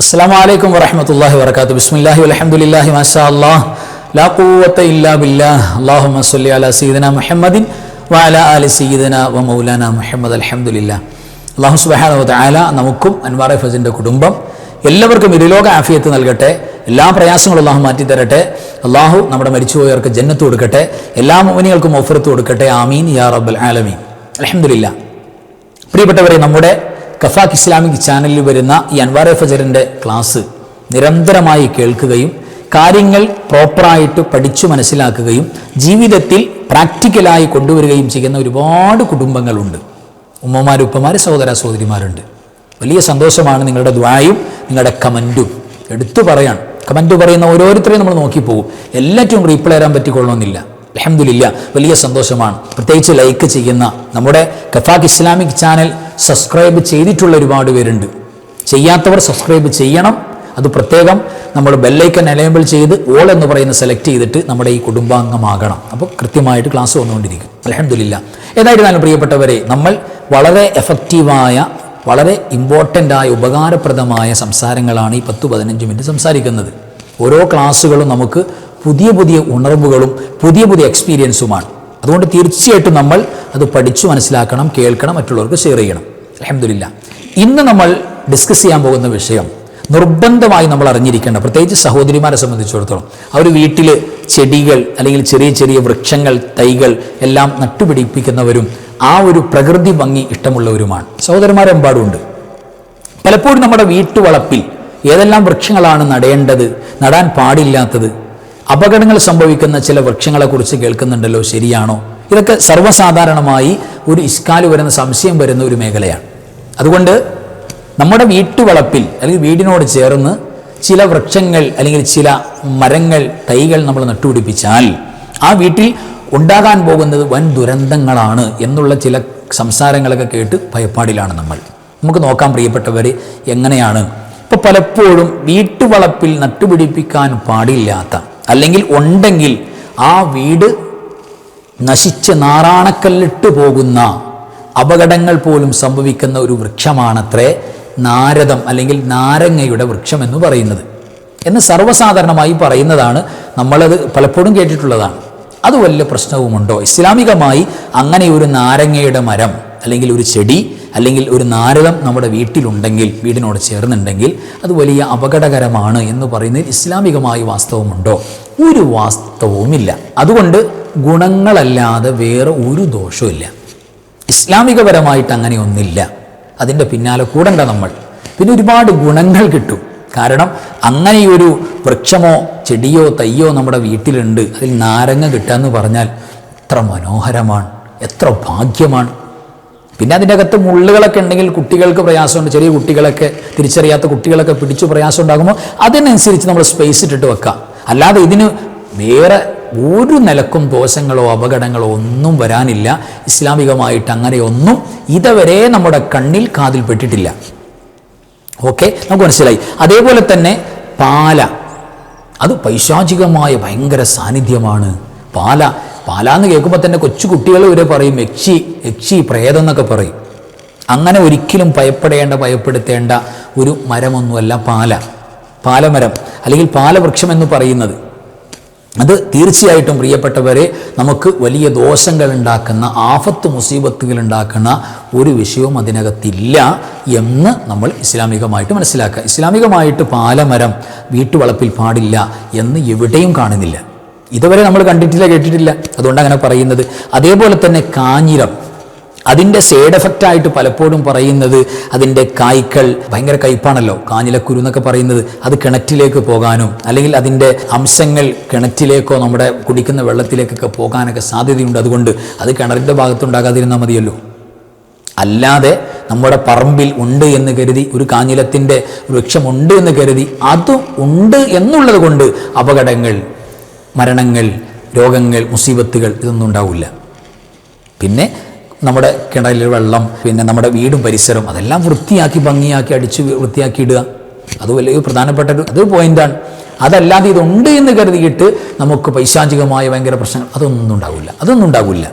അസ്സാം വലൈക്കും വറഹമത്തല്ലാഹി വർക്കാത്തു ബിസ്മില്ലാഹി അലഹമുല്ലാഹി മാഷാ അള്ളാഹ് ലാ ഖുവത്ത ഇല്ലാ ബില്ലാഹ്. അല്ലാഹുമ്മ സ്വല്ലി അലാ സയ്യിദന മുഹമ്മദിൻ വാല ആലി സീദന വ മൗലാന മുഹമ്മദ് അൽഹംദുലില്ലാഹ് അല്ലാഹു സുബ്ഹാനഹു ആല നമുക്കും അൻവാർ ഫസിന്റെ കുടുംബം എല്ലാവർക്കും ഇരുലോക ആഫിയത്ത് നൽകട്ടെ. എല്ലാ പ്രയാസങ്ങളും അള്ളാഹു മാറ്റി തരട്ടെ അള്ളാഹു നമ്മുടെ മരിച്ചുപോയവർക്ക് ജന്നത്ത് കൊടുക്കട്ടെ. എല്ലാ മോനികൾക്കും ഓഫറത്ത് കൊടുക്കട്ടെ. ആമീൻ യാ റബ്ബൽ ആലമീൻ. അൽഹംദുലില്ലാഹ് പ്രിയപ്പെട്ടവരെ നമ്മുടെ കഫാക്ക് ഇസ്ലാമിക് ചാനലിൽ വരുന്ന ഈ അൻവാർ ഫജറിന്റെ ക്ലാസ് നിരന്തരമായി കേൾക്കുകയും കാര്യങ്ങൾ പ്രോപ്പറായിട്ട് പഠിച്ചു മനസ്സിലാക്കുകയും ജീവിതത്തിൽ പ്രാക്ടിക്കലായി കൊണ്ടുവരികയും ചെയ്യുന്ന ഒരുപാട് കുടുംബങ്ങളുണ്ട്. ഉമ്മമാർ ഉപ്പമാർ സഹോദര സഹോദരിമാരുണ്ട്. വലിയ സന്തോഷമാണ് നിങ്ങളുടെ ദ്വായും നിങ്ങളുടെ കമന്റും എടുത്തു പറയാൻ കമന്റ് പറയുന്ന ഓരോരുത്തരെയും നമ്മൾ നോക്കിപ്പോകും. എല്ലാറ്റും റീപ്ലൈ ചെയ്യാൻ പറ്റിക്കൊള്ളണമെന്നില്ല. അലഹമില്ല വലിയ സന്തോഷമാണ്. പ്രത്യേകിച്ച് ലൈക്ക് ചെയ്യുന്ന നമ്മുടെ കഫാഖ് ഇസ്ലാമിക് ചാനൽ സബ്സ്ക്രൈബ് ചെയ്തിട്ടുള്ള ഒരുപാട് പേരുണ്ട്. ചെയ്യാത്തവർ സബ്സ്ക്രൈബ് ചെയ്യണം. അത് പ്രത്യേകം നമ്മൾ ബെല്ലൈക്കൻ എനേബിൾ ചെയ്ത് ഓൾ എന്ന് പറയുന്ന സെലക്ട് ചെയ്തിട്ട് നമ്മുടെ ഈ കുടുംബാംഗമാകണം. അപ്പോൾ കൃത്യമായിട്ട് ക്ലാസ് വന്നുകൊണ്ടിരിക്കും. അലഹമില്ല ഏതായിരുന്നാലും പ്രിയപ്പെട്ടവരെ നമ്മൾ വളരെ എഫക്റ്റീവായ വളരെ ഇമ്പോർട്ടന്റ് ആയ ഉപകാരപ്രദമായ സംസാരങ്ങളാണ് ഈ പത്ത് പതിനഞ്ച് മിനിറ്റ് സംസാരിക്കുന്നത്. ഓരോ ക്ലാസ്സുകളും നമുക്ക് പുതിയ പുതിയ ഉണർവുകളും പുതിയ പുതിയ എക്സ്പീരിയൻസുമാണ് അതുകൊണ്ട് തീർച്ചയായിട്ടും നമ്മൾ അത് പഠിച്ചു മനസ്സിലാക്കണം കേൾക്കണം മറ്റുള്ളവർക്ക് ഷെയർ ചെയ്യണം. അലഹമില്ല ഇന്ന് നമ്മൾ ഡിസ്കസ് ചെയ്യാൻ പോകുന്ന വിഷയം നിർബന്ധമായി നമ്മൾ അറിഞ്ഞിരിക്കേണ്ട പ്രത്യേകിച്ച് സഹോദരിമാരെ സംബന്ധിച്ചിടത്തോളം. അവർ വീട്ടിൽ ചെടികൾ അല്ലെങ്കിൽ ചെറിയ ചെറിയ വൃക്ഷങ്ങൾ തൈകൾ എല്ലാം നട്ടുപിടിപ്പിക്കുന്നവരും ആ ഒരു പ്രകൃതി ഭംഗി ഇഷ്ടമുള്ളവരുമാണ്. സഹോദരന്മാരെമ്പാടുണ്ട് പലപ്പോഴും നമ്മുടെ വീട്ടുവളപ്പിൽ ഏതെല്ലാം വൃക്ഷങ്ങളാണ് നടേണ്ടത് നടാൻ പാടില്ലാത്തത് അപകടങ്ങൾ സംഭവിക്കുന്ന ചില വൃക്ഷങ്ങളെക്കുറിച്ച് കേൾക്കുന്നുണ്ടല്ലോ ശരിയാണോ? ഇതൊക്കെ സർവസാധാരണമായി ഒരു ഇസ്കാൽ വരുന്ന സംശയം വരുന്ന ഒരു മേഖലയാണ്. അതുകൊണ്ട് നമ്മുടെ വീട്ടുവളപ്പിൽ അല്ലെങ്കിൽ വീടിനോട് ചേർന്ന് ചില വൃക്ഷങ്ങൾ അല്ലെങ്കിൽ ചില മരങ്ങൾ തൈകൾ നമ്മൾ നട്ടുപിടിപ്പിച്ചാൽ ആ വീട്ടിൽ ഉണ്ടാകാൻ പോകുന്നത് വൻ ദുരന്തങ്ങളാണ് എന്നുള്ള ചില സംസാരങ്ങളൊക്കെ കേട്ട് ഭയപ്പാടിലാണ് നമ്മൾ. നമുക്ക് നോക്കാൻ പ്രിയപ്പെട്ടവർ എങ്ങനെയാണ്? ഇപ്പോൾ പലപ്പോഴും വീട്ടുവളപ്പിൽ നട്ടുപിടിപ്പിക്കാൻ പാടില്ലാത്ത അല്ലെങ്കിൽ ഉണ്ടെങ്കിൽ ആ വീട് നശിച്ച് നാറാണക്കല്ലിട്ട് പോകുന്ന അപകടങ്ങൾ പോലും സംഭവിക്കുന്ന ഒരു വൃക്ഷമാണത്രേ നാരദം അല്ലെങ്കിൽ നാരങ്ങയുടെ വൃക്ഷം എന്ന് പറയുന്നത്. എന്ന് സർവസാധാരണമായി പറയുന്നതാണ് നമ്മളത് പലപ്പോഴും കേട്ടിട്ടുള്ളതാണ്. അത് വലിയ പ്രശ്നവുമുണ്ടോ? ഇസ്ലാമികമായി അങ്ങനെ ഒരു നാരങ്ങയുടെ മരം അല്ലെങ്കിൽ ഒരു ചെടി അല്ലെങ്കിൽ ഒരു നാരകം നമ്മുടെ വീട്ടിലുണ്ടെങ്കിൽ വീടിനോട് ചേർന്നുണ്ടെങ്കിൽ അത് വലിയ അപകടകരമാണ് എന്ന് പറയുന്നതിൽ ഇസ്ലാമികമായി വാസ്തവമുണ്ടോ? ഒരു വാസ്തവവുമില്ല. അതുകൊണ്ട് ഗുണങ്ങളല്ലാതെ വേറെ ഒരു ദോഷവുമില്ല. ഇസ്ലാമികപരമായിട്ട് അങ്ങനെ ഒന്നില്ല. അതിന്റെ പിന്നാലെ കൂടണ്ട നമ്മൾ. പിന്നെ ഒരുപാട് ഗുണങ്ങൾ കിട്ടും. കാരണം അങ്ങനെയൊരു വൃക്ഷമോ ചെടിയോ തയ്യോ നമ്മുടെ വീട്ടിലുണ്ട്. അതിൽ നാരങ്ങ കിട്ടുക എന്ന് പറഞ്ഞാൽ എത്ര മനോഹരമാണ്. എത്ര ഭാഗ്യമാണ്. പിന്നെ അതിന്റെ അകത്ത് മുള്ളുകളൊക്കെ ഉണ്ടെങ്കിൽ കുട്ടികൾക്ക് പ്രയാസമുണ്ട്. ചെറിയ കുട്ടികളൊക്കെ തിരിച്ചറിയാത്ത കുട്ടികളൊക്കെ പിടിച്ച് പ്രയാസം ഉണ്ടാകുമ്പോൾ അതിനനുസരിച്ച് നമ്മൾ സ്പേസ് ഇട്ടിട്ട് വെക്കാം. അല്ലാതെ ഇതിന് വേറെ ഒരു നിലക്കും ദോഷങ്ങളോ അപകടങ്ങളോ ഒന്നും വരാനില്ല. ഇസ്ലാമികമായിട്ട് അങ്ങനെയൊന്നും ഇതുവരെ നമ്മുടെ കണ്ണിൽ കാതിൽ പെട്ടിട്ടില്ല. ഓക്കെ നമുക്ക് മനസ്സിലായി. അതേപോലെ തന്നെ പാല. അത് പൈശാചികമായ ഭയങ്കര സാന്നിധ്യമാണ്. പാല പാല എന്ന് കേൾക്കുമ്പോൾ തന്നെ കൊച്ചു കുട്ടികൾ വരെ പറയും യക്ഷി യക്ഷി പ്രേതം എന്നൊക്കെ പറയും. അങ്ങനെ ഒരിക്കലും ഭയപ്പെടേണ്ട ഭയപ്പെടുത്തേണ്ട ഒരു മരമൊന്നുമല്ല പാല. പാലമരം അല്ലെങ്കിൽ പാലവൃക്ഷം എന്ന് പറയുന്നത്. അത് തീർച്ചയായിട്ടും പ്രിയപ്പെട്ടവരെ നമുക്ക് വലിയ ദോഷങ്ങൾ ഉണ്ടാക്കുന്ന ആഫത്ത് മുസീബത്തുകൾ ഉണ്ടാക്കുന്ന ഒരു വിഷയവും അതിനകത്തില്ല എന്ന് നമ്മൾ ഇസ്ലാമികമായിട്ട് മനസ്സിലാക്കുക. ഇസ്ലാമികമായിട്ട് പാലമരം വീട്ടുവളപ്പിൽ പാടില്ല എന്ന് എവിടെയും കാണുന്നില്ല. ഇതുവരെ നമ്മൾ കണ്ടിട്ടില്ല കേട്ടിട്ടില്ല. അതുകൊണ്ട് അങ്ങനെ പറയുന്നത്. അതേപോലെ തന്നെ കാഞ്ഞിരം. അതിന്റെ സൈഡ് എഫക്റ്റ് ആയിട്ട് പലപ്പോഴും പറയുന്നത് അതിന്റെ കായ്ക്കൾ ഭയങ്കര കയ്പാണല്ലോ. കാഞ്ഞിലക്കുരു എന്നൊക്കെ പറയുന്നത് അത് കിണറ്റിലേക്ക് പോകാനും അല്ലെങ്കിൽ അതിന്റെ അംശങ്ങൾ കിണറ്റിലേക്കോ നമ്മുടെ കുടിക്കുന്ന വെള്ളത്തിലേക്കൊക്കെ പോകാനൊക്കെ സാധ്യതയുണ്ട്. അതുകൊണ്ട് അത് കിണറിന്റെ ഭാഗത്തുണ്ടാകാതിരുന്നാൽ മതിയല്ലോ. അല്ലാതെ നമ്മുടെ പറമ്പിൽ ഉണ്ട് എന്ന് കരുതി ഒരു കാഞ്ഞിലത്തിന്റെ വൃക്ഷമുണ്ട് എന്ന് കരുതി അത് ഉണ്ട് എന്നുള്ളത് കൊണ്ട് അപകടങ്ങൾ മരണങ്ങൾ രോഗങ്ങൾ മുസീബത്തുകൾ ഇതൊന്നും ഉണ്ടാവില്ല. പിന്നെ നമ്മുടെ കിണറിൽ വെള്ളം പിന്നെ നമ്മുടെ വീടും പരിസരം അതെല്ലാം വൃത്തിയാക്കി ഭംഗിയാക്കി അടിച്ച് വൃത്തിയാക്കി ഇടുക അത് വലിയ പ്രധാനപ്പെട്ട ഒരു പോയിന്റാണ്. അതല്ലാതെ ഇതുണ്ട് എന്ന് കരുതിയിട്ട് നമുക്ക് പൈശാചികമായ ഭയങ്കര പ്രശ്നങ്ങൾ അതൊന്നും ഉണ്ടാവില്ല. അതൊന്നും ഉണ്ടാവില്ല.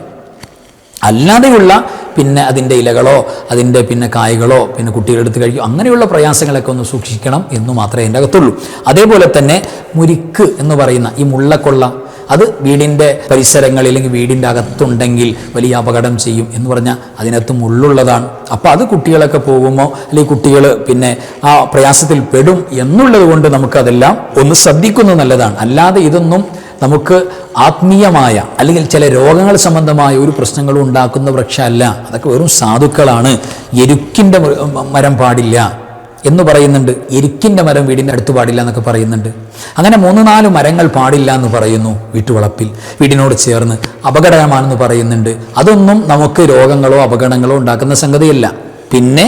അല്ലാതെയുള്ള പിന്നെ അതിന്റെ ഇലകളോ അതിന്റെ പിന്നെ കായകളോ പിന്നെ കുട്ടികളെടുത്ത് കഴിക്കും അങ്ങനെയുള്ള പ്രയാസങ്ങളൊക്കെ ഒന്ന് സൂക്ഷിക്കണം എന്ന് മാത്രമേ എന്റെ അകത്തുള്ളൂ. അതേപോലെ തന്നെ മുരിക്ക് എന്ന് പറയുന്ന ഈ മുള്ളക്കൊള്ള അത് വീടിന്റെ പരിസരങ്ങളിൽ അല്ലെങ്കിൽ വീടിന്റെ അകത്തുണ്ടെങ്കിൽ വലിയ അപകടം ചെയ്യും എന്ന് പറഞ്ഞാൽ അതിനകത്ത് മുള്ളുള്ളതാണ്. അപ്പോൾ അത് കുട്ടികളൊക്കെ പോകുമ്പോൾ അല്ലെങ്കിൽ കുട്ടികൾ പിന്നെ ആ പ്രയാസത്തിൽ പെടും എന്നുള്ളത് കൊണ്ട് നമുക്കതെല്ലാം ഒന്ന് ശ്രദ്ധിക്കുന്നത് നല്ലതാണ്. അല്ലാതെ ഇതൊന്നും നമുക്ക് ആത്മീയമായ അല്ലെങ്കിൽ ചില രോഗങ്ങൾ സംബന്ധമായ ഒരു പ്രശ്നങ്ങളും ഉണ്ടാക്കുന്ന വൃക്ഷമല്ല. അതൊക്കെ വെറും സാധുക്കളാണ്. എരുക്കിന്റെ മരം പാടില്ല എന്ന് പറയുന്നുണ്ട്. എരിക്കിന്റെ മരം വീടിന്റെ അടുത്ത് പാടില്ല എന്നൊക്കെ പറയുന്നുണ്ട്. അങ്ങനെ മൂന്ന് നാല് മരങ്ങൾ പാടില്ല എന്ന് പറയുന്നു വീട്ടുവളപ്പിൽ വീടിനോട് ചേർന്ന്. അപകടകരമാണെന്ന് പറയുന്നുണ്ട്. അതൊന്നും നമുക്ക് രോഗങ്ങളോ അപകടങ്ങളോ ഉണ്ടാക്കുന്ന സംഗതിയല്ല. പിന്നെ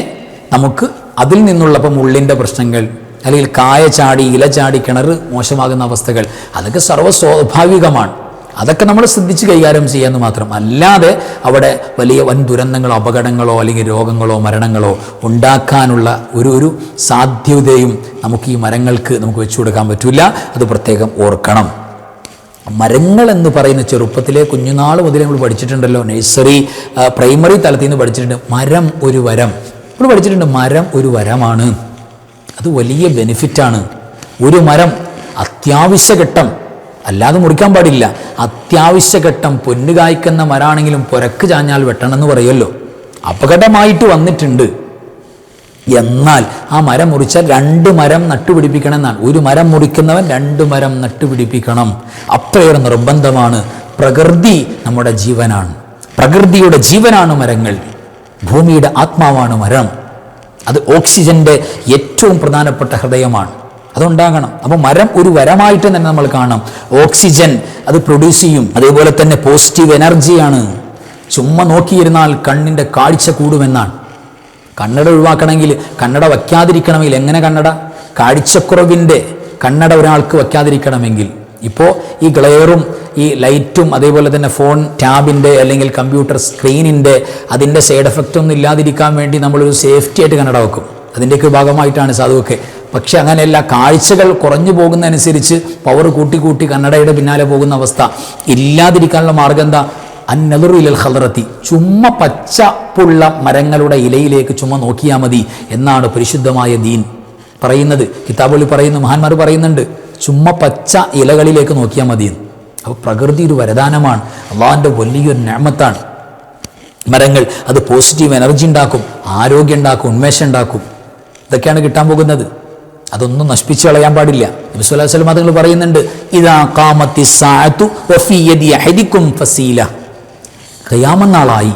നമുക്ക് അതിൽ നിന്നുള്ള ഇപ്പം ഉള്ളിന്റെ പ്രശ്നങ്ങൾ അല്ലെങ്കിൽ കായ ചാടി ഇല ചാടി കിണർ മോശമാകുന്ന അവസ്ഥകൾ അതൊക്കെ സർവസ്വാഭാവികമാണ് അതൊക്കെ നമ്മൾ ശ്രദ്ധിച്ച് കൈകാര്യം ചെയ്യാമെന്ന് മാത്രം. അല്ലാതെ അവിടെ വലിയ വൻ ദുരന്തങ്ങളോ അപകടങ്ങളോ അല്ലെങ്കിൽ രോഗങ്ങളോ മരണങ്ങളോ ഉണ്ടാക്കാനുള്ള ഒരു ഒരു സാധ്യതയും നമുക്ക് ഈ മരങ്ങൾക്ക് നമുക്ക് വെച്ചു കൊടുക്കാൻ പറ്റില്ല അത് പ്രത്യേകം ഓർക്കണം. മരങ്ങൾ എന്ന് പറയുന്ന ചെറുപ്പത്തിലെ കുഞ്ഞുനാൾ മുതൽ നമ്മൾ പഠിച്ചിട്ടുണ്ടല്ലോ. നഴ്സറി പ്രൈമറി തലത്തിൽ നിന്ന് പഠിച്ചിട്ടുണ്ട്. മരം ഒരു വരം. നമ്മൾ പഠിച്ചിട്ടുണ്ട് മരം ഒരു വരമാണ്. അത് വലിയ ബെനിഫിറ്റാണ് ഒരു മരം അത്യാവശ്യഘട്ടം അല്ലാതെ മുറിക്കാൻ പാടില്ല. അത്യാവശ്യഘട്ടം പൊന്നു കായ്ക്കുന്ന മരാണെങ്കിലും പുരക്ക് ചാഞ്ഞാൽ വെട്ടണം എന്ന് പറയുമല്ലോ. അപകടമായിട്ട് വന്നിട്ടുണ്ട്. എന്നാൽ ആ മരം മുറിച്ചാൽ രണ്ട് മരം നട്ടുപിടിപ്പിക്കണം എന്നാണ് ഒരു മരം മുറിക്കുന്നവൻ രണ്ട് മരം നട്ടുപിടിപ്പിക്കണം. അത്രയേറെ നിർബന്ധമാണ്. പ്രകൃതി നമ്മുടെ ജീവനാണ്. പ്രകൃതിയുടെ ജീവനാണ് മരങ്ങൾ. ഭൂമിയുടെ ആത്മാവാണ് മരം. അത് ഓക്സിജന്റെ ഏറ്റവും പ്രധാനപ്പെട്ട ഹൃദയമാണ്. അതുണ്ടാകണം. അപ്പോൾ മരം ഒരു വരമായിട്ട് തന്നെ നമ്മൾ കാണാം. ഓക്സിജൻ അത് പ്രൊഡ്യൂസ് ചെയ്യും. അതേപോലെ തന്നെ പോസിറ്റീവ് എനർജിയാണ്. ചുമ്മാ നോക്കിയിരുന്നാൽ കണ്ണിന്റെ കാഴ്ച കൂടുമെന്നാണ്. കണ്ണട ഒഴിവാക്കണമെങ്കിൽ കണ്ണട വയ്ക്കാതിരിക്കണമെങ്കിൽ എങ്ങനെ കണ്ണട? കാഴ്ചക്കുറവിന്റെ കണ്ണട ഒരാൾക്ക് വയ്ക്കാതിരിക്കണമെങ്കിൽ. ഇപ്പോൾ ഈ ഗ്ലെയറും ഈ ലൈറ്റും അതേപോലെ തന്നെ ഫോൺ ടാബിന്റെ അല്ലെങ്കിൽ കമ്പ്യൂട്ടർ സ്ക്രീനിന്റെ അതിന്റെ സൈഡ് എഫക്റ്റ് ഒന്നും ഇല്ലാതിരിക്കാൻ വേണ്ടി നമ്മളൊരു സേഫ്റ്റി ആയിട്ട് കണ്ണട വെക്കും. അതിന്റെയൊക്കെ ഭാഗമായിട്ടാണ് സാധുവൊക്കെ. പക്ഷെ അങ്ങനെയല്ല കാഴ്ചകൾ കുറഞ്ഞു പോകുന്നതനുസരിച്ച് പവർ കൂട്ടി കൂട്ടി കന്നഡയുടെ പിന്നാലെ പോകുന്ന അവസ്ഥ ഇല്ലാതിരിക്കാനുള്ള മാർഗം എന്താ? അന്നലുറിലൽ ഹലറത്തി ചുമ്മ പച്ചപ്പുള്ള മരങ്ങളുടെ ഇലയിലേക്ക് ചുമ നോക്കിയാൽ മതി എന്നാണ് പരിശുദ്ധമായ ദീൻ പറയുന്നത്. കിതാബുകളിൽ പറയുന്നു മഹാന്മാർ പറയുന്നുണ്ട്. ചുമ്മ പച്ച ഇലകളിലേക്ക് നോക്കിയാൽ മതിയെന്ന് അപ്പോൾ പ്രകൃതി ഒരു വരദാനമാണ്. അള്ളാഹിന്റെ വലിയൊരു ഞാമത്താണ് മരങ്ങൾ അത് പോസിറ്റീവ് എനർജി ഉണ്ടാക്കും ആരോഗ്യം ഉണ്ടാക്കും ഉന്മേഷം ഉണ്ടാക്കും. ഇതൊക്കെയാണ് കിട്ടാൻ പോകുന്നത്. അതൊന്നും നശിപ്പിച്ചു കളയാൻ പാടില്ല. നബി സ്വല്ലല്ലാഹു അലൈഹി വസല്ലം തങ്ങൾ പറയുന്നുണ്ട് ഇതാ കാമത്തി അഹദിക്കും ഫസീല. കയ്യാമെന്നാളായി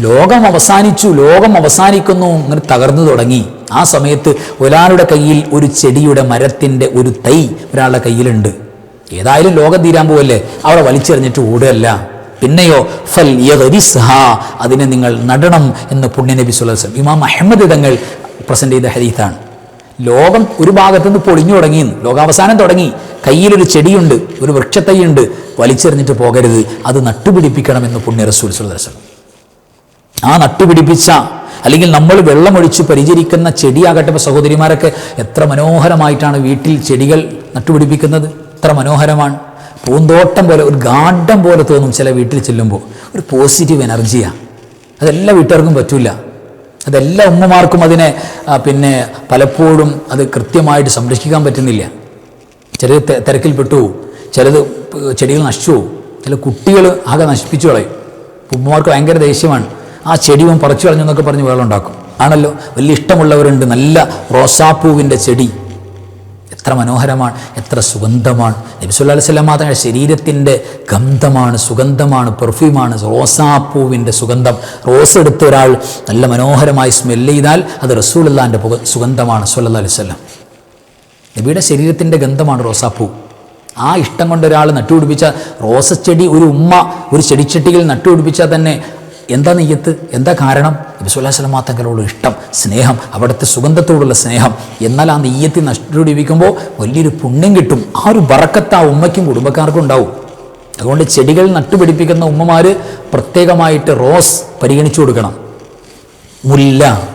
ലോകം അവസാനിച്ചു ലോകം അവസാനിക്കുന്നു ഇങ്ങനെ തകർന്നു തുടങ്ങി. ആ സമയത്ത് ഒരാളുടെ കയ്യിൽ ഒരു ചെടിയുടെ മരത്തിന്റെ ഒരു തൈ ഒരാളുടെ കയ്യിലുണ്ട്. ഏതായാലും ലോകം തീരാൻ പോവല്ലേ? അവിടെ വലിച്ചെറിഞ്ഞിട്ട് ഓടുകയല്ല. പിന്നെയോ ഫൽ അതിനെ നിങ്ങൾ നടണം എന്ന് പുണ്യനബി സുലസം ഇമാം അഹമ്മദ് തങ്ങൾ പ്രസന്റ് ചെയ്ത ഹരീത്താണ് ലോകം ഒരു ഭാഗത്തു നിന്ന് പൊളിഞ്ഞു തുടങ്ങി ലോകാവസാനം തുടങ്ങി. കയ്യിലൊരു ചെടിയുണ്ട് ഒരു വൃക്ഷത്തൈയുണ്ട് വലിച്ചെറിഞ്ഞിട്ട് പോകരുത് അത് നട്ടുപിടിപ്പിക്കണം എന്ന് പുണ്യ റസൂൽ സുലദർശനം ആ നട്ടുപിടിപ്പിച്ച അല്ലെങ്കിൽ നമ്മൾ വെള്ളമൊഴിച്ച് പരിചരിക്കുന്ന ചെടിയാകട്ടെ ഇപ്പോൾ സഹോദരിമാരൊക്കെ എത്ര മനോഹരമായിട്ടാണ് വീട്ടിൽ ചെടികൾ നട്ടുപിടിപ്പിക്കുന്നത്. എത്ര മനോഹരമാണ്. പൂന്തോട്ടം പോലെ ഒരു ഗാർഡൻ പോലെ തോന്നും ചില വീട്ടിൽ ചെല്ലുമ്പോൾ. ഒരു പോസിറ്റീവ് എനർജിയാണ് അതെല്ലാ വീട്ടുകാർക്കും പറ്റില്ല അതെല്ലാ ഉമ്മമാർക്കും അതിനെ പിന്നെ പലപ്പോഴും അത് കൃത്യമായിട്ട് സംരക്ഷിക്കാൻ പറ്റുന്നില്ല. ചിലത് തിരക്കിൽപ്പെട്ടു ചിലത് ചെടികൾ നശിച്ചു ചില കുട്ടികൾ ആകെ നശിപ്പിച്ചു കളയും. ഉമ്മമാർക്ക് ഭയങ്കര ദേഷ്യമാണ്. ആ ചെടിയും പറിച്ചു കളഞ്ഞു എന്നൊക്കെ പറഞ്ഞ് വേളുണ്ടാക്കും. ആണല്ലോ? വലിയ ഇഷ്ടമുള്ളവരുണ്ട്. നല്ല റോസാപ്പൂവിന്റെ ചെടി. എത്ര മനോഹരമാണ്. എത്ര സുഗന്ധമാണ്. നബിസുല്ലാ അലൈഹി മാത്രമല്ല മാത്രമേ ശരീരത്തിന്റെ ഗന്ധമാണ് സുഗന്ധമാണ് പെർഫ്യൂമാണ് റോസാപ്പൂവിന്റെ സുഗന്ധം. റോസ് എടുത്ത ഒരാൾ നല്ല മനോഹരമായി സ്മെല്ല് ചെയ്താൽ അത് റസൂലുള്ളാന്റെ പുക സുഗന്ധമാണ് സുല്ലാ അലൈഹി വസല്ലം. നബിയുടെ ശരീരത്തിന്റെ ഗന്ധമാണ് റോസാപ്പൂ. ആ ഇഷ്ടം കൊണ്ട് ഒരാൾ നട്ടുപിടിപ്പിച്ച റോസച്ചെടി ഒരു ഉമ്മ ഒരു ചെടിച്ചട്ടിയിൽ നട്ടുപിടിപ്പിച്ചാൽ തന്നെ എന്താ നെയ്യത്ത്? എന്താ കാരണം? നബി സുല്ലാ സ്വലമാ തങ്ങളോട് ഇഷ്ടം സ്നേഹം അവിടുത്തെ സുഗന്ധത്തോടുള്ള സ്നേഹം. എന്നാൽ ആ നെയ്യത്തിൽ നഷ്ടപ്പെടുവിക്കുമ്പോൾ വലിയൊരു പുണ്യം കിട്ടും. ആ ഒരു വറക്കത്ത് ആ ഉമ്മയ്ക്കും കുടുംബക്കാർക്കും ഉണ്ടാവും. അതുകൊണ്ട് ചെടികൾ നട്ടുപിടിപ്പിക്കുന്ന ഉമ്മമാർ പ്രത്യേകമായിട്ട് റോസ് പരിഗണിച്ചു കൊടുക്കണം. മുല്ല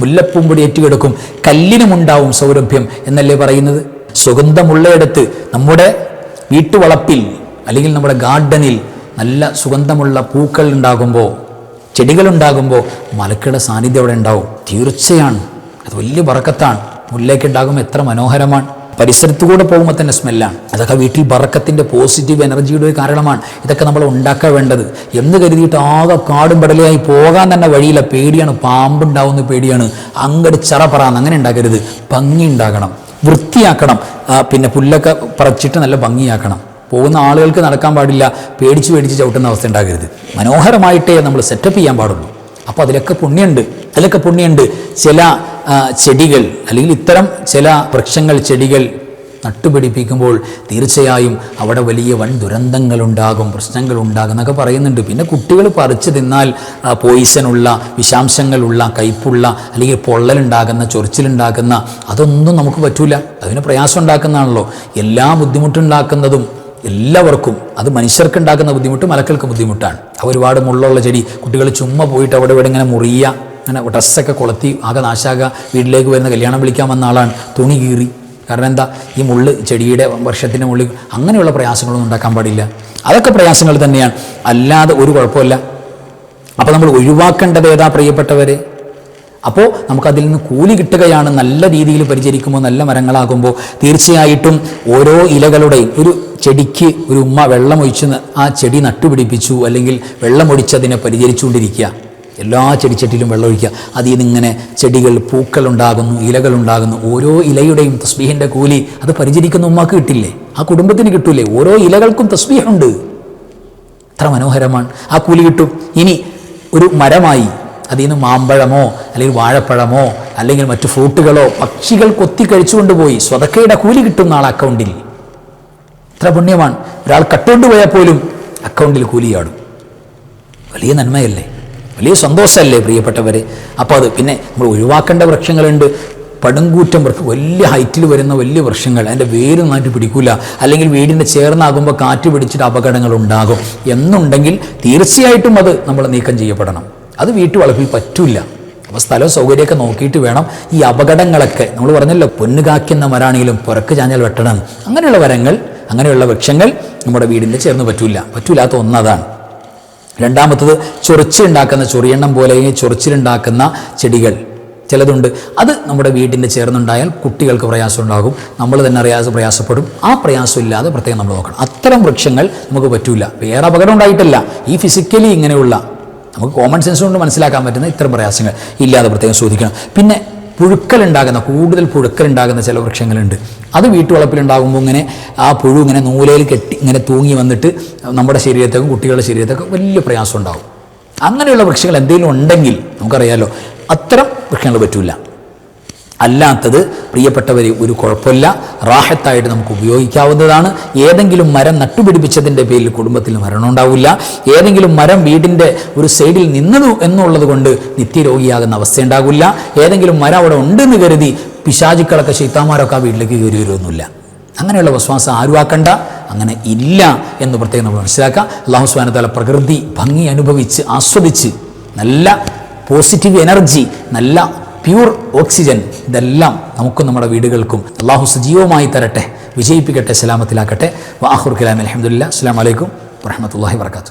മുല്ലപ്പൂമ്പൊടി ഏറ്റുകിടക്കും. കല്ലിനുമുണ്ടാവും സൗരഭ്യം എന്നല്ലേ പറയുന്നത്? സുഗന്ധമുള്ളയിടത്ത് നമ്മുടെ വീട്ടുവളപ്പിൽ അല്ലെങ്കിൽ നമ്മുടെ ഗാർഡനിൽ നല്ല സുഗന്ധമുള്ള പൂക്കൾ ഉണ്ടാകുമ്പോൾ ചെടികളുണ്ടാകുമ്പോൾ മലക്കയുടെ സാന്നിധ്യം അവിടെ ഉണ്ടാവും. തീർച്ചയാണ്. അത് വലിയ വറക്കത്താണ്. മുല്ലയ്ക്ക് ഉണ്ടാകുമ്പോൾ എത്ര മനോഹരമാണ്. പരിസരത്തുകൂടെ പോകുമ്പോൾ തന്നെ സ്മെല്ലാണ് അതൊക്കെ വീട്ടിൽ ബറക്കത്തിന്റെ പോസിറ്റീവ് എനർജിയുടെ ഒരു കാരണമാണ്. ഇതൊക്കെ നമ്മൾ ഉണ്ടാക്കാൻ വേണ്ടത്. എന്ന് കരുതിയിട്ട് ആകെ കാടും പടലയായി പോകാൻ തന്നെ വഴിയില്ല. പേടിയാണ്. പാമ്പുണ്ടാവുന്ന പേടിയാണ്. അങ്ങട് ചറ പറന്ന് അങ്ങനെ ഉണ്ടാക്കരുത്. ഭംഗി ഉണ്ടാക്കണം വൃത്തിയാക്കണം. പിന്നെ പുല്ലൊക്കെ പറിച്ചിട്ട് നല്ല ഭംഗിയാക്കണം. പോകുന്ന ആളുകൾക്ക് നടക്കാൻ പാടില്ല പേടിച്ച് പേടിച്ച് ചവിട്ടുന്ന അവസ്ഥ ഉണ്ടാകരുത്. മനോഹരമായിട്ടേ നമ്മൾ സെറ്റപ്പ് ചെയ്യാൻ പാടുള്ളൂ. അപ്പോൾ അതിലൊക്കെ പുണ്യമുണ്ട് അതിലൊക്കെ പുണ്യമുണ്ട് ചില ചെടികൾ അല്ലെങ്കിൽ ഇത്തരം ചില വൃക്ഷങ്ങൾ ചെടികൾ നട്ടുപിടിപ്പിക്കുമ്പോൾ തീർച്ചയായും അവിടെ വലിയ വൻ ദുരന്തങ്ങളുണ്ടാകും പ്രശ്നങ്ങളുണ്ടാകും എന്നൊക്കെ പറയുന്നുണ്ട്. പിന്നെ കുട്ടികൾ പറിച്ചു തിന്നാൽ പോയിസനുള്ള വിഷാംശങ്ങളുള്ള കയ്പുള്ള അല്ലെങ്കിൽ പൊള്ളലുണ്ടാകുന്ന ചൊറിച്ചിലുണ്ടാക്കുന്ന അതൊന്നും നമുക്ക് പറ്റൂല. അതിന് പ്രയാസം ഉണ്ടാക്കുന്നതാണല്ലോ. എല്ലാ ബുദ്ധിമുട്ടുണ്ടാക്കുന്നതും എല്ലാവർക്കും അത് മനുഷ്യർക്കുണ്ടാക്കുന്ന ബുദ്ധിമുട്ട് മലക്കൾക്ക് ബുദ്ധിമുട്ടാണ്. അവ ഒരുപാട് മുള്ളുള്ള ചെടി കുട്ടികൾ ചുമ്മാ പോയിട്ട് അവിടെ ഇവിടെ ഇങ്ങനെ മുറിയ അങ്ങനെ ഡ്രസ്സൊക്കെ കൊളുത്തി ആകെ നാശാക വീട്ടിലേക്ക് വരുന്ന കല്യാണം വിളിക്കാൻ വന്ന ആളാണ് തുണി കീറി. കാരണം എന്താ? ഈ മുള്ള് ചെടിയുടെ വർഷത്തിന്റെ മുള്ളിൽ അങ്ങനെയുള്ള പ്രയാസങ്ങളൊന്നും ഉണ്ടാക്കാൻ പാടില്ല. അതൊക്കെ പ്രയാസങ്ങൾ തന്നെയാണ്. അല്ലാതെ ഒരു കുഴപ്പമില്ല. അപ്പോൾ നമ്മൾ ഒഴിവാക്കേണ്ടത് ഏതാ പ്രിയപ്പെട്ടവരെ? അപ്പോൾ നമുക്കതിൽ നിന്ന് കൂലി കിട്ടുകയാണ് നല്ല രീതിയിൽ പരിചരിക്കുമ്പോൾ നല്ല മരങ്ങളാകുമ്പോൾ. തീർച്ചയായിട്ടും ഓരോ ഇലകളുടെയും ഒരു ചെടിക്ക് ഒരു ഉമ്മ വെള്ളമൊഴിച്ച് ആ ചെടി നട്ടുപിടിപ്പിച്ചു അല്ലെങ്കിൽ വെള്ളമൊഴിച്ചതിനെ പരിചരിച്ചുകൊണ്ടിരിക്കുക. എല്ലാ ചെടിച്ചട്ടിലും വെള്ളമൊഴിക്കുക. അതിൽ നിന്നിങ്ങനെ ചെടികൾ പൂക്കളുണ്ടാകുന്നു ഇലകളുണ്ടാകുന്നു. ഓരോ ഇലയുടെയും തസ്ബീഹിന്റെ കൂലി അത് പരിചരിക്കുന്ന ഉമ്മക്ക് കിട്ടില്ലേ? ആ കുടുംബത്തിന് കിട്ടൂലേ? ഓരോ ഇലകൾക്കും തസ്ബീഹുണ്ട്. എത്ര മനോഹരമാണ്. ആ കൂലി കിട്ടും. ഇനി ഒരു മരമായി അതിൽ നിന്ന് മാമ്പഴമോ അല്ലെങ്കിൽ വാഴപ്പഴമോ അല്ലെങ്കിൽ മറ്റു ഫ്രൂട്ടുകളോ പക്ഷികൾ കൊത്തി കഴിച്ചുകൊണ്ട് പോയി സ്വതക്കയുടെ കൂലി കിട്ടുന്ന ആൾ അക്കൗണ്ടിൽ. എത്ര പുണ്യമാണ്. ഒരാൾ കട്ടുകൊണ്ട് പോയാൽ പോലും അക്കൗണ്ടിൽ കൂലിയാടും വലിയ നന്മയല്ലേ? വലിയ സന്തോഷമല്ലേ പ്രിയപ്പെട്ടവരെ? അപ്പോൾ അത് പിന്നെ നമ്മൾ ഒഴിവാക്കേണ്ട വൃക്ഷങ്ങളുണ്ട്. പടുങ്കൂറ്റം വൃക്ഷം വലിയ ഹൈറ്റിൽ വരുന്ന വലിയ വൃക്ഷങ്ങൾ അതിന്റെ വേര് നന്നായിട്ട് പിടിക്കൂല. അല്ലെങ്കിൽ വീടിന്റെ ചേർന്നാകുമ്പോൾ കാറ്റ് പിടിച്ചിട്ട് അപകടങ്ങൾ ഉണ്ടാകും. എന്നുണ്ടെങ്കിൽ തീർച്ചയായിട്ടും അത് നമ്മൾ നീക്കം ചെയ്യപ്പെടണം. അത് വീട്ടുവളപ്പിൽ പറ്റില്ല അപ്പോൾ സ്ഥലവും സൗകര്യമൊക്കെ നോക്കിയിട്ട് വേണം ഈ അപകടങ്ങളൊക്കെ. നമ്മൾ പറഞ്ഞല്ലോ പൊന്നു കാക്കുന്ന മരാണെങ്കിലും പുറക്ക് ചാഞ്ഞാൽ വെട്ടണം. അങ്ങനെയുള്ള വരങ്ങൾ അങ്ങനെയുള്ള വൃക്ഷങ്ങൾ നമ്മുടെ വീടിന്റെ ചേർന്ന് പറ്റില്ല പറ്റൂലാത്ത ഒന്നതാണ്. രണ്ടാമത്തത് ചൊറിച്ചിലുണ്ടാക്കുന്ന ചൊറിയെണ്ണം പോലെ ചൊറിച്ചിലുണ്ടാക്കുന്ന ചെടികൾ ചിലതുണ്ട്. അത് നമ്മുടെ വീടിന്റെ ചേർന്നുണ്ടായാൽ കുട്ടികൾക്ക് പ്രയാസം ഉണ്ടാകും നമ്മൾ തന്നെ അറിയാതെ പ്രയാസപ്പെടും. ആ പ്രയാസം ഇല്ലാതെ പ്രത്യേകം നമ്മൾ നോക്കണം. അത്തരം വൃക്ഷങ്ങൾ നമുക്ക് പറ്റില്ല വേറെ അപകടം ഉണ്ടായിട്ടില്ല. ഈ ഫിസിക്കലി ഇങ്ങനെയുള്ള നമുക്ക് കോമൺ സെൻസ് കൊണ്ട് മനസ്സിലാക്കാൻ പറ്റുന്ന ഇത്തരം പ്രയാസങ്ങൾ ഇല്ലാതെ പ്രത്യേകം ശ്രദ്ധിക്കണം പിന്നെ പുഴുക്കലുണ്ടാകുന്ന കൂടുതൽ പുഴുക്കലുണ്ടാകുന്ന ചില വൃക്ഷങ്ങളുണ്ട്. അത് വീട്ടുവളപ്പിലുണ്ടാകുമ്പോൾ ഇങ്ങനെ ആ പുഴു ഇങ്ങനെ നൂലയിൽ കെട്ടി ഇങ്ങനെ തൂങ്ങി വന്നിട്ട് നമ്മുടെ ശരീരത്തേക്കും കുട്ടികളുടെ ശരീരത്തേക്കും വലിയ പ്രയാസം ഉണ്ടാകും. അങ്ങനെയുള്ള വൃക്ഷങ്ങൾ എന്തെങ്കിലും ഉണ്ടെങ്കിൽ നമുക്കറിയാലോ അത്തരം വൃക്ഷങ്ങൾ പറ്റൂല. അല്ലാത്തത് പ്രിയപ്പെട്ടവരെ ഒരു കുഴപ്പമില്ല. റാഹത്തായിട്ട് നമുക്ക് ഉപയോഗിക്കാവുന്നതാണ്. ഏതെങ്കിലും മരം നട്ടുപിടിപ്പിച്ചതിന്റെ പേരിൽ കുടുംബത്തിൽ മരണം ഉണ്ടാവില്ല. ഏതെങ്കിലും മരം വീടിന്റെ ഒരു സൈഡിൽ നിന്നതു എന്നുള്ളത് കൊണ്ട് നിത്യരോഗിയാകുന്ന അവസ്ഥ ഉണ്ടാകില്ല. ഏതെങ്കിലും മരം അവിടെ ഉണ്ടെന്ന് കരുതി പിശാചുക്കളൊക്കെ ശൈത്താന്മാരൊക്കെ ആ വീട്ടിലേക്ക് കയറി വരുമൊന്നുമില്ല അങ്ങനെയുള്ള വിശ്വാസം ആരുവാക്കണ്ട അങ്ങനെ ഇല്ല എന്ന് പ്രത്യേകം നമ്മൾ മനസ്സിലാക്കുക. അള്ളാഹു സ്വാനത്താല പ്രകൃതി ഭംഗി അനുഭവിച്ച് ആസ്വദിച്ച് നല്ല പോസിറ്റീവ് എനർജി നല്ല പ്യൂർ ഓക്സിജൻ ഇതെല്ലാം നമുക്കും നമ്മുടെ വീടുകൾക്കും അള്ളാഹു സജീവമായി തരട്ടെ വിജയിപ്പിക്കട്ടെ സലാമത്തിലാക്കട്ടെ. വാഹുർ കലാം അലഹമുല്ല അസ്സാം വലൈക്കും വറഹമത്തല്ലാഹി വർക്കാത്തു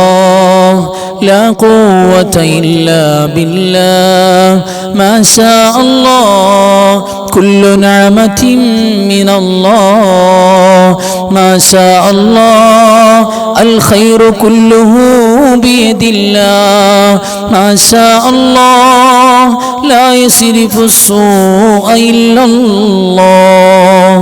الله. لا قوة إلا بالله. ما شاء الله. كل نعمة من الله. ما شاء الله. الخير كله بيد الله. ما شاء الله. لا يصرف السوء إلا الله.